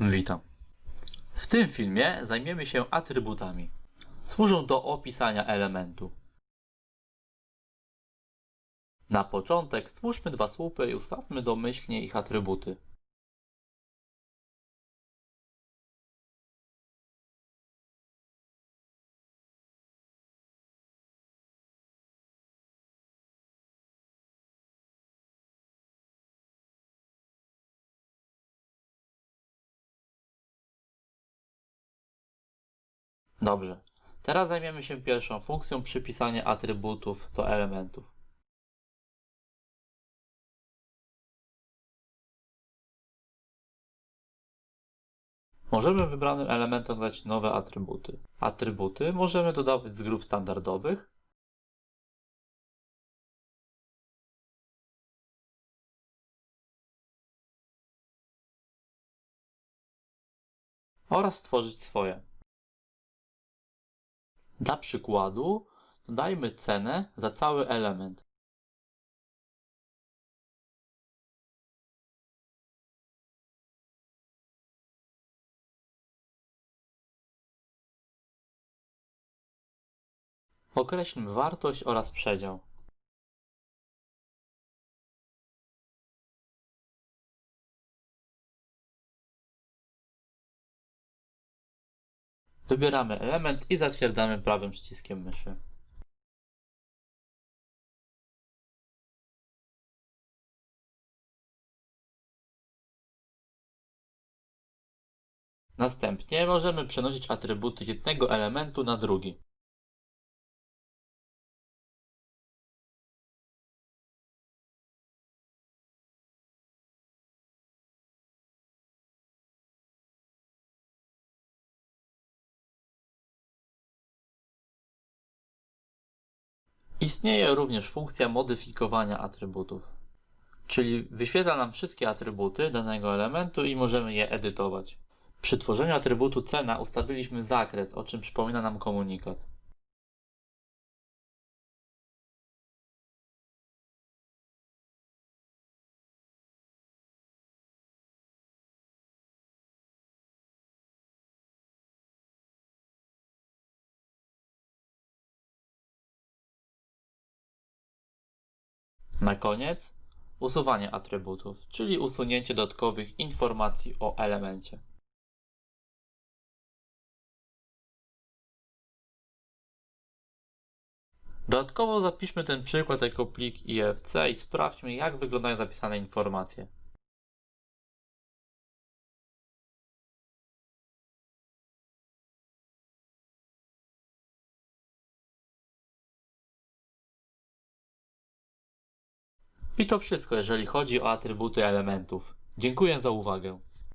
Witam. W tym filmie zajmiemy się atrybutami. Służą do opisania elementu. Na początek stwórzmy dwa słupy i ustawmy domyślnie ich atrybuty. Dobrze. Teraz zajmiemy się pierwszą funkcją przypisania atrybutów do elementów. Możemy wybranym elementom dać nowe atrybuty. Atrybuty możemy dodawać z grup standardowych oraz stworzyć swoje. Dla przykładu dodajmy cenę za cały element. Określmy wartość oraz przedział. Wybieramy element i zatwierdzamy prawym przyciskiem myszy. Następnie możemy przenosić atrybuty jednego elementu na drugi. Istnieje również funkcja modyfikowania atrybutów, czyli wyświetla nam wszystkie atrybuty danego elementu i możemy je edytować. Przy tworzeniu atrybutu cena ustawiliśmy zakres, o czym przypomina nam komunikat. Na koniec usuwanie atrybutów, czyli usunięcie dodatkowych informacji o elemencie. Dodatkowo zapiszmy ten przykład jako plik IFC i sprawdźmy jak wyglądają zapisane informacje. I to wszystko, jeżeli chodzi o atrybuty elementów. Dziękuję za uwagę.